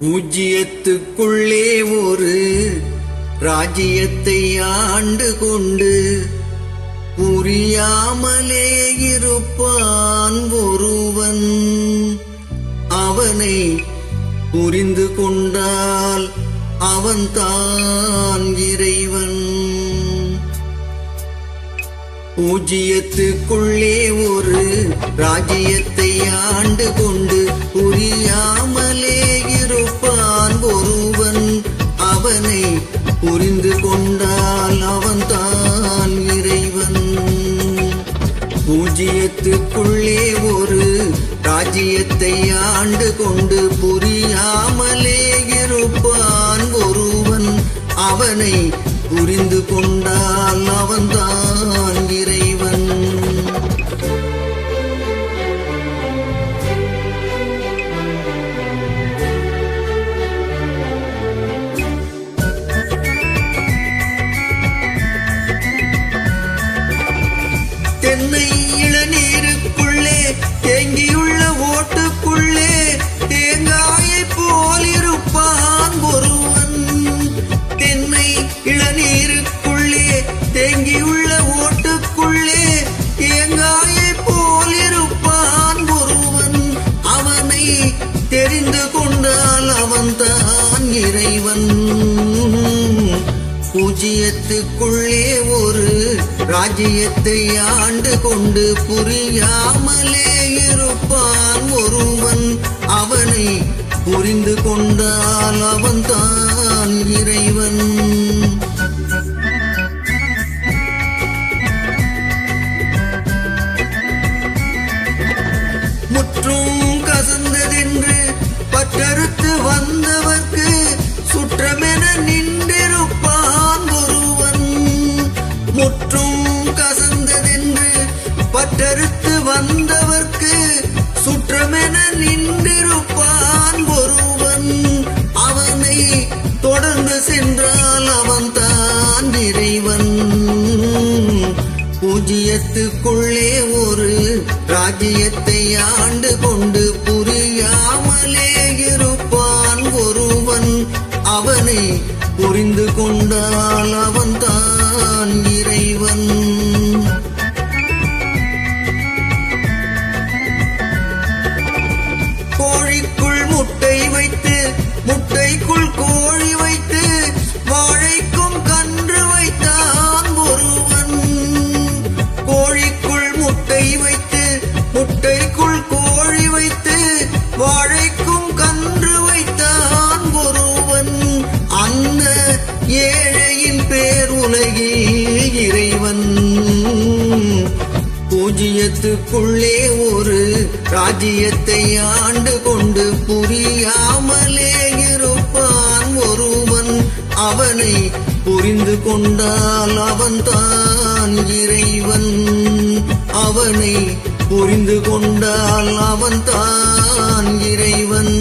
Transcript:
பூஜ்ஜியத்துக்குள்ளே ஒரு ராஜ்யத்தை ஆண்டு கொண்டு புரியாமலே இருப்பான் ஒருவன். அவனை புரிந்து கொண்டால் அவன்தான் இறைவன். பூஜ்ஜியத்துக்குள்ளே ஒரு ராஜ்யத்தை ஆண்டு கொண்டு புரியாமலே புரிந்து கொண்டால் அவன் தான் இறைவன். பூஜ்ஜியத்துக்குள்ளே ஒரு ராஜ்யத்தை ஆண்டு கொண்டு புரியாமலே இருப்பான் ஒருவன். அவனை புரிந்து கொண்டால் இறைவன். பூஜ்ஜியத்துக்குள்ளே ஒரு ராஜ்யத்தை ஆண்டு கொண்டு புரியாமலே இருப்பான் ஒருவன். அவனை புரிந்து கொண்டால் அவன்தான் இறைவன். முற்றும் கசந்ததென்று பற்றறுத்து வந்தவர்க்கு சுற்றமென நின்றிருப்பான் ஒருவன். அவனை தொடர்ந்து சென்றால் அவன்தான் இறைவன். பூஜ்ஜியத்துக்குள்ளே ஒரு ராஜ்யத்தை ஆண்டு கொண்டு புரியாமலே இருப்பான் ஒருவன். அவனை புரிந்து கொண்டால் அவன்தான் வாழைக்கும் கன்று வைத்தான் ஒருவன். அந்த ஏழையின் பேர் உலகில் இறைவன். பூஜ்ஜியத்துக்குள்ளே ஒரு ராஜ்யத்தை ஆண்டு கொண்டு புரியாமலே இருப்பான் ஒருவன். அவனை புரிந்து கொண்டால் அவன்தான் இறைவன். அவனை புரிந்து கொண்டால் அவன் தான் இறைவன்.